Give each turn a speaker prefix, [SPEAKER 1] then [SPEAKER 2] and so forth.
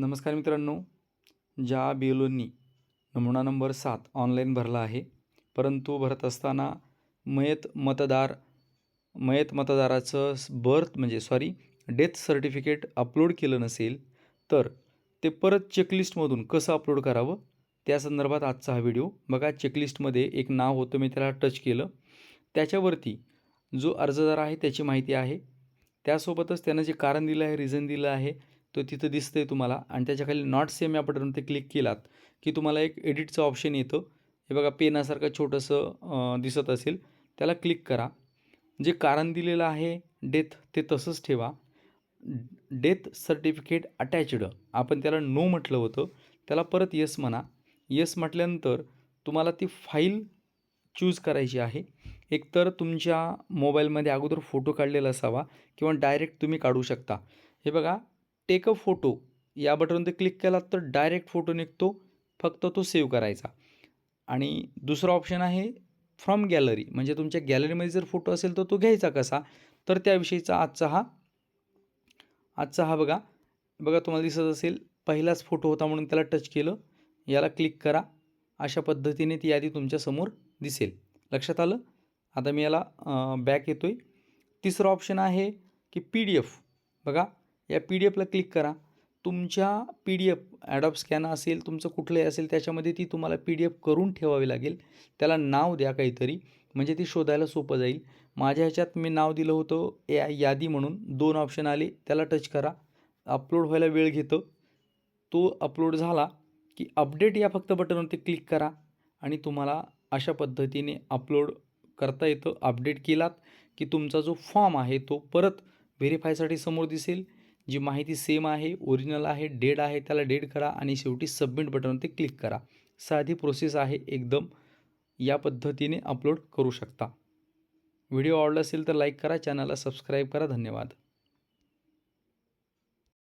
[SPEAKER 1] नमस्कार मित्रांनो ज्या बी नमुना नंबर सात ऑनलाईन भरला आहे परंतु भरत असताना मयत मतदार मयत मतदाराचं बर्थ म्हणजे सॉरी डेथ सर्टिफिकेट अपलोड केलं नसेल तर ते परत चेकलिस्टमधून कसं अपलोड करावं? त्या संदर्भात आजचा हा व्हिडिओ बघा चेकलिस्टमध्ये एक नाव होतं मी त्याला टच केलं. त्याच्यावरती जो अर्जदार आहे त्याची माहिती आहे. त्यासोबतच त्यानं जे कारण दिलं आहे रिझन दिलं आहे तो तिथं दिसतंय तुम्हाला आणि त्याच्याखाली नॉट सेम या बटनवर ते क्लिक केलात की तुम्हाला एक एडिटचं ऑप्शन येतं. हे बघा पेनासारखं छोटंसं दिसत असेल. त्याला क्लिक करा. जे कारण दिलेलं आहे डेथ ते तसंच ठेवा. डेथ सर्टिफिकेट अटॅच्ड आपण त्याला नो म्हटलं होतं. त्याला परत येस म्हणा. येस म्हटल्यानंतर तुम्हाला ती फाईल चूज करायची आहे. एकतर तुमच्या मोबाईलमध्ये अगोदर फोटो काढलेला असावा किंवा डायरेक्ट तुम्ही काढू शकता. हे बघा टेक अ फोटो या बटनवरती क्लिक केलात तर डायरेक्ट फोटो निघतो फक्त तो सेव्ह करायचा. आणि दुसरा ऑप्शन आहे फ्रॉम गॅलरी म्हणजे तुमच्या गॅलरीमध्ये जर फोटो असेल तर तो घ्यायचा कसा? तर त्याविषयीचा आजचा हा आजचा हा बघा. बघा तुम्हाला दिसत असेल पहिलाच फोटो होता म्हणून त्याला टच केलं. याला क्लिक करा. अशा पद्धतीने ती यादी तुमच्यासमोर दिसेल. लक्षात आलं? आता मी याला बॅक येतो आहे तिसरं ऑप्शन आहे की पी डी एफ बघा या पी डी एफला क्लिक करा. तुमच्या P D F Adobe scan असेल तुमचं कुठलंही असेल त्याच्यामध्ये ती तुम्हाला पी डी एफ करून ठेवावी लागेल. त्याला नाव द्या काहीतरी म्हणजे ती शोधायला सोपं जाईल. माझ्या ह्याच्यात मी नाव दिलं होतं या यादी म्हणून. दोन ऑप्शन आले त्याला टच करा. अपलोड व्हायला वेळ घेतं. तो अपलोड झाला की अपडेट या फक्त बटनवरती क्लिक करा आणि तुम्हाला अशा पद्धतीने अपलोड करता येतं. अपडेट केलात की तुमचा जो फॉर्म आहे तो परत व्हेरीफायसाठी समोर दिसेल. जी माहिती सेम आहे ओरिजिनल आहे डेड आहे त्याला डेड करा आणि शेवटी सबमिट बटनवरती क्लिक करा. साधी प्रोसेस आहे एकदम या पद्धतीने अपलोड करू शकता. व्हिडिओ आवडला असेल तर लाईक करा चॅनलला सबस्क्राईब करा. धन्यवाद.